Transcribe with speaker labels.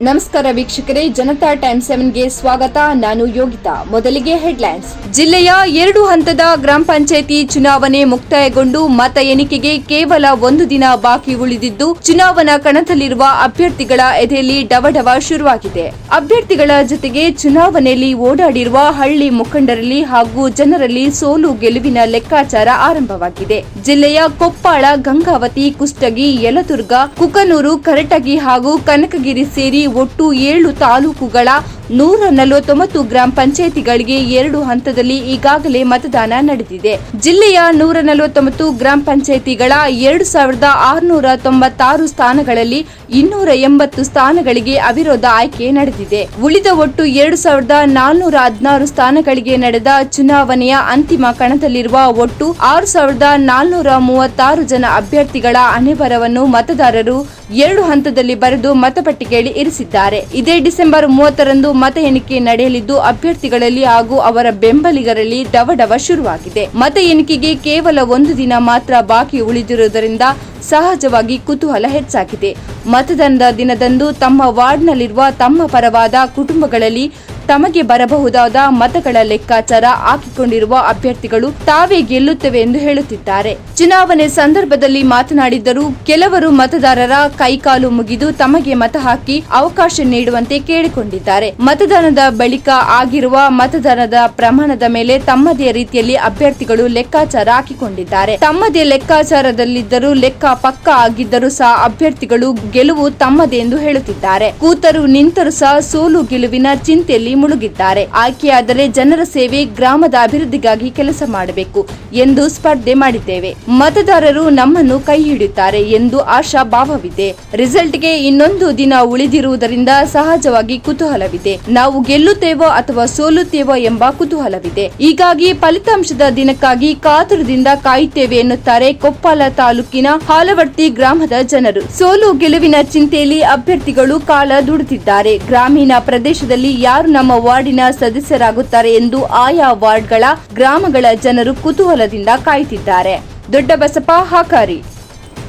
Speaker 1: ನಮಸ್ಕಾರ ವೀಕ್ಷಕರೇ, ಜನತಾ ಟೈಮ್ ಸೆವೆನ್ಗೆ ಸ್ವಾಗತ. ನಾನು ಯೋಗಿತಾ. ಮೊದಲಿಗೆ ಹೆಡ್ಲೈನ್ಸ್. ಜಿಲ್ಲೆಯ ಎರಡು ಹಂತದ ಗ್ರಾಮ ಪಂಚಾಯಿತಿ ಚುನಾವಣೆ ಮುಕ್ತಾಯಗೊಂಡು ಮತ ಎಣಿಕೆಗೆ ಕೇವಲ ಒಂದು ದಿನ ಬಾಕಿ ಉಳಿದಿದ್ದು, ಚುನಾವಣಾ ಕಣದಲ್ಲಿರುವ ಅಭ್ಯರ್ಥಿಗಳ ಎದೆಯಲ್ಲಿ ಡವಡವ ಶುರುವಾಗಿದೆ. ಅಭ್ಯರ್ಥಿಗಳ ಜೊತೆಗೆ ಚುನಾವಣೆಯಲ್ಲಿ ಓಡಾಡಿರುವ ಹಳ್ಳಿ ಮುಖಂಡರಲ್ಲಿ ಹಾಗೂ ಜನರಲ್ಲಿ ಸೋಲು ಗೆಲುವಿನ ಲೆಕ್ಕಾಚಾರ ಆರಂಭವಾಗಿದೆ. ಜಿಲ್ಲೆಯ ಕೊಪ್ಪಾಳ ಗಂಗಾವತಿ ಕುಷ್ಟಗಿ, ಯಲದುರ್ಗ, ಕುಕನೂರು, ಕರಟಗಿ ಹಾಗೂ ಕನಕಗಿರಿ ಸೇರಿ ಒಟ್ಟು ಏಳು ತಾಲೂಕುಗಳ ನೂರ ನಲವತ್ತೊಂಬತ್ತು ಗ್ರಾಮ ಪಂಚಾಯಿತಿಗಳಿಗೆ ಎರಡು ಹಂತದಲ್ಲಿ ಈಗಾಗಲೇ ಮತದಾನ ನಡೆದಿದೆ. ಜಿಲ್ಲೆಯ ನೂರ ನಲವತ್ತೊಂಬತ್ತು ಗ್ರಾಮ ಪಂಚಾಯಿತಿಗಳ ಎರಡು ಸಾವಿರದ ಆರುನೂರ ತೊಂಬತ್ತಾರು ಸ್ಥಾನಗಳಲ್ಲಿ ಇನ್ನೂರ ಎಂಬತ್ತು ಸ್ಥಾನಗಳಿಗೆ ಅವಿರೋಧ ಆಯ್ಕೆ ನಡೆದಿದೆ. ಉಳಿದ ಒಟ್ಟು ಎರಡು ಸಾವಿರದ ನಾಲ್ನೂರ ಹದಿನಾರು ಸ್ಥಾನಗಳಿಗೆ ನಡೆದ ಚುನಾವಣೆಯ ಅಂತಿಮ ಕಣದಲ್ಲಿರುವ ಒಟ್ಟು ಆರು ಸಾವಿರದ ನಾಲ್ನೂರ ಮೂವತ್ತಾರು ಜನ ಅಭ್ಯರ್ಥಿಗಳ ಅನಿಬರವನ್ನು ಮತದಾರರು ಎರಡು ಹಂತದಲ್ಲಿ ಬರೆದು ಮತಪಟ್ಟಿಗೆಯಲ್ಲಿ ಇರಿಸಿದ್ದಾರೆ. ಇದೇ ಡಿಸೆಂಬರ್ ಮೂವತ್ತರಂದು ಮತ ಎಣಿಕೆ ನಡೆಯಲಿದ್ದು, ಅಭ್ಯರ್ಥಿಗಳಲ್ಲಿ ಹಾಗೂ ಅವರ ಬೆಂಬಲಿಗರಲ್ಲಿ ಡವಡವ ಶುರುವಾಗಿದೆ. ಮತ ಎಣಿಕೆಗೆ ಕೇವಲ ಒಂದು ದಿನ ಮಾತ್ರ ಬಾಕಿ ಉಳಿದಿರುವುದರಿಂದ ಸಹಜವಾಗಿ ಕುತೂಹಲ ಹೆಚ್ಚಾಗಿದೆ. ಮತದಾನದ ದಿನದಂದು ತಮ್ಮ ವಾರ್ಡ್ನಲ್ಲಿರುವ ತಮ್ಮ ಪರವಾದ ಕುಟುಂಬಗಳಲ್ಲಿ ತಮಗೆ ಬರಬಹುದಾದ ಮತಗಳ ಲೆಕ್ಕಾಚಾರ ಹಾಕಿಕೊಂಡಿರುವ ಅಭ್ಯರ್ಥಿಗಳು ತಾವೇ ಗೆಲ್ಲುತ್ತವೆ ಎಂದು ಹೇಳುತ್ತಿದ್ದಾರೆ. ಚುನಾವಣೆ ಸಂದರ್ಭದಲ್ಲಿ ಮಾತನಾಡಿದ್ದರು ಕೆಲವರು ಮತದಾರರ ಕೈಕಾಲು ಮುಗಿದು ತಮಗೆ ಮತ ಹಾಕಿ ಅವಕಾಶ ನೀಡುವಂತೆ ಕೇಳಿಕೊಂಡಿದ್ದಾರೆ. ಮತದಾನದ ಬಳಿಕ ಆಗಿರುವ ಮತದಾನದ ಪ್ರಮಾಣದ ಮೇಲೆ ತಮ್ಮದೇ ರೀತಿಯಲ್ಲಿ ಅಭ್ಯರ್ಥಿಗಳು ಲೆಕ್ಕಾಚಾರ ಹಾಕಿಕೊಂಡಿದ್ದಾರೆ. ತಮ್ಮದೇ ಲೆಕ್ಕಾಚಾರದಲ್ಲಿದ್ದರೂ ಲೆಕ್ಕ ಪಕ್ಕ ಆಗಿದ್ದರೂ ಸಹ ಅಭ್ಯರ್ಥಿಗಳು ಗೆಲುವು ತಮ್ಮದೇ ಎಂದು ಹೇಳುತ್ತಿದ್ದಾರೆ. ಕೂತರು ನಿಂತರೂ ಸಹ ಸೋಲು ಗೆಲುವಿನ ಚಿಂತೆಯಲ್ಲಿ ಮುಳುಗಿದ್ದಾರೆ. ಆಯ್ಕೆಯಾದರೆ ಜನರ ಸೇವೆ ಗ್ರಾಮದ ಅಭಿವೃದ್ಧಿಗಾಗಿ ಕೆಲಸ ಮಾಡಬೇಕು ಎಂದು ಸ್ಪರ್ಧೆ ಮಾಡಿದ್ದೇವೆ. ಮತದಾರರು ನಮ್ಮನ್ನು ಕೈ ಹಿಡಿಯುತ್ತಾರೆ ಎಂದು ಆಶಾ ಭಾವವಿದೆ ರಿಸಲ್ಟ್ಗೆ ಇನ್ನೊಂದು ದಿನ ಉಳಿದಿರುವುದರಿಂದ ಸಹಜವಾಗಿ ಕುತೂಹಲವಿದೆ. ನಾವು ಗೆಲ್ಲುತ್ತೇವೋ ಅಥವಾ ಸೋಲುತ್ತೇವೋ ಎಂಬ ಕುತೂಹಲವಿದೆ. ಹೀಗಾಗಿ ಫಲಿತಾಂಶದ ದಿನಕ್ಕಾಗಿ ಕಾತುರದಿಂದ ಕಾಯುತ್ತೇವೆ ಎನ್ನುತ್ತಾರೆ ಕೊಪ್ಪಳ ತಾಲೂಕಿನ ಹಾಲವರ್ತಿ ಗ್ರಾಮದ ಜನರು. ಸೋಲು ಗೆಲುವಿನ ಚಿಂತೆಯಲ್ಲಿ ಅಭ್ಯರ್ಥಿಗಳು ಕಾಲ ದುಡಿದಿದ್ದಾರೆ. ಗ್ರಾಮೀಣ ಪ್ರದೇಶದಲ್ಲಿ ಯಾರು ನಮ್ಮ ವಾರ್ಡಿನ ಸದಸ್ಯರಾಗುತ್ತಾರೆ ಎಂದು ಆಯಾ ವಾರ್ಡ್ಗಳ ಗ್ರಾಮಗಳ ಜನರು ಕುತೂಹಲದಿಂದ ಕಾಯುತ್ತಿದ್ದಾರೆ ದೊಡ್ಡ ಬಸಪ್ಪ ಹಾಕಾರಿ.